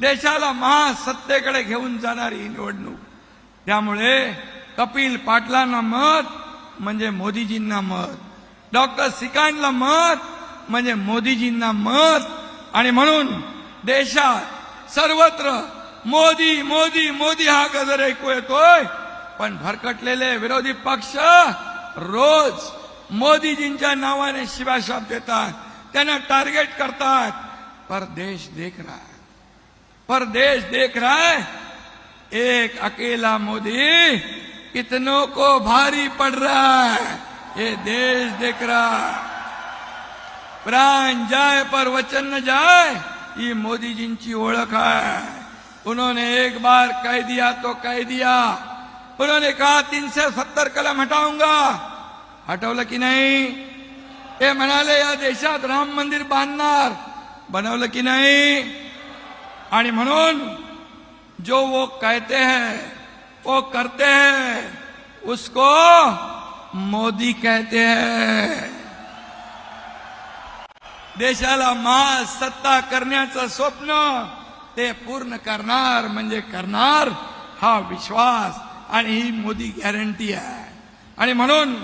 देशाला महासत्तेकडे घेऊन जाणारी ही निवडणूक. त्यामुळे कपिल पाटलांना मत म्हणजे मोदीजींना मत. डॉक्टर सिकांडला मत म्हणजे मोदीजींना मत. आणि म्हणून देशात सर्वत्र मोदी मोदी मोदी हा गजर ऐकू येतोय. पण भरकटलेले विरोधी पक्ष रोज मोदीजींच्या नावाने शिवाशाप देतात. त्यांना टार्गेट करतात. पर देश देख रहा पर देश देख रहा है। एक अकेला मोदी कितनों को भारी पड़ रहा है। ये देश देख रहा है। प्राण जाए पर वचन न जाए, ये मोदी जी की ओळख है। उन्होंने एक बार कह दिया तो कह दिया। उन्होंने कहा, तीन से सत्तर कलम हटाऊँगा। हटवलं की नाही। ते म्हणाले या देशात राम मंदिर बांधणार। बनवलं की नाही। आणि म्हणून जो वो कहते हैं वो करते हैं उसको मोदी कहते हैं। देशाला महासत्ता करण्याचं स्वप्न ते पूर्ण करणार म्हणजे करणार हा विश्वास आणि ही मोदी गॅरंटी आहे. आणि म्हणून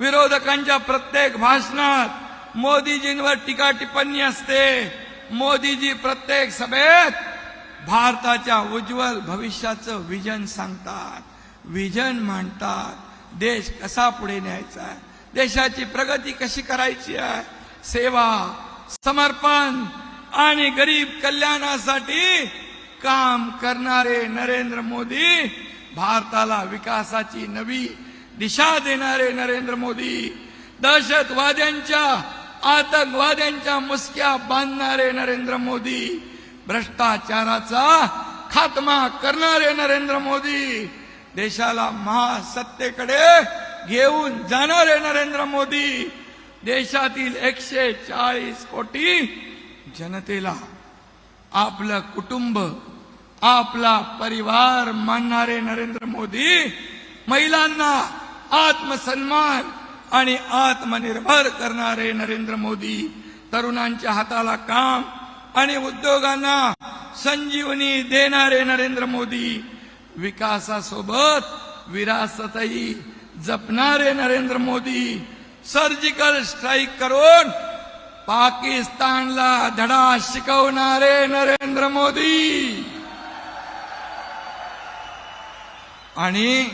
विरोधकांच्या प्रत्येक भाषणात मोदीजींवर टीका टिप्पणी असते. मोदीजी प्रत्येक सभेत भारताच्या उज्ज्वल भविष्याचं विजन सांगतात विजन मांडतात. देश कसा पुढे न्यायचा आहे? देशाची प्रगती कशी करायची आहे? सेवा समर्पण आणि गरीब कल्याणासाठी काम करणारे नरेंद्र मोदी भारताला विकासाची नवी दिशा देणारे नरेंद्र मोदी. दहशतवाद्यांच्या आतंकवाद्यांच्या मुसक्या बांधणारे नरेंद्र मोदी भ्रष्टाचाराचा खात्मा करणारे नरेंद्र मोदी देशाला महासत्तेकडे घेऊन जाणारे नरेंद्र मोदी देशातील एकशे चाळीस कोटी जनतेला आपलं कुटुंब आपला परिवार मानणारे नरेंद्र मोदी महिलांना आत्मसन्मान आणि आत्मनिर्भर करणारे नरेंद्र मोदी. तरुणांच्या हाताला काम आणि उद्योगांना संजीवनी देणारे नरेंद्र मोदी. विकासासोबत विरासतही जपणारे नरेंद्र मोदी. सर्जिकल स्ट्राईक करून पाकिस्तानला धडा शिकवणारे नरेंद्र मोदी. आणि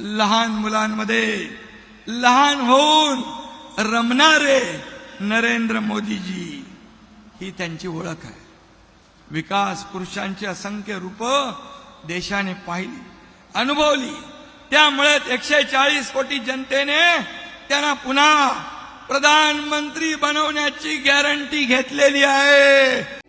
लहान मुलांमध्ये लहान होऊन रमणारे नरेंद्र मोदीजी ही त्यांची ओळख आहे. विकास पुरुषांची असंख्य रूप देशाने पाहिली अनुभवली. त्यामुळे एकशे चाळीस कोटी जनतेने त्यांना पुन्हा प्रधानमंत्री बनवण्याची गॅरंटी घेतलेली आहे.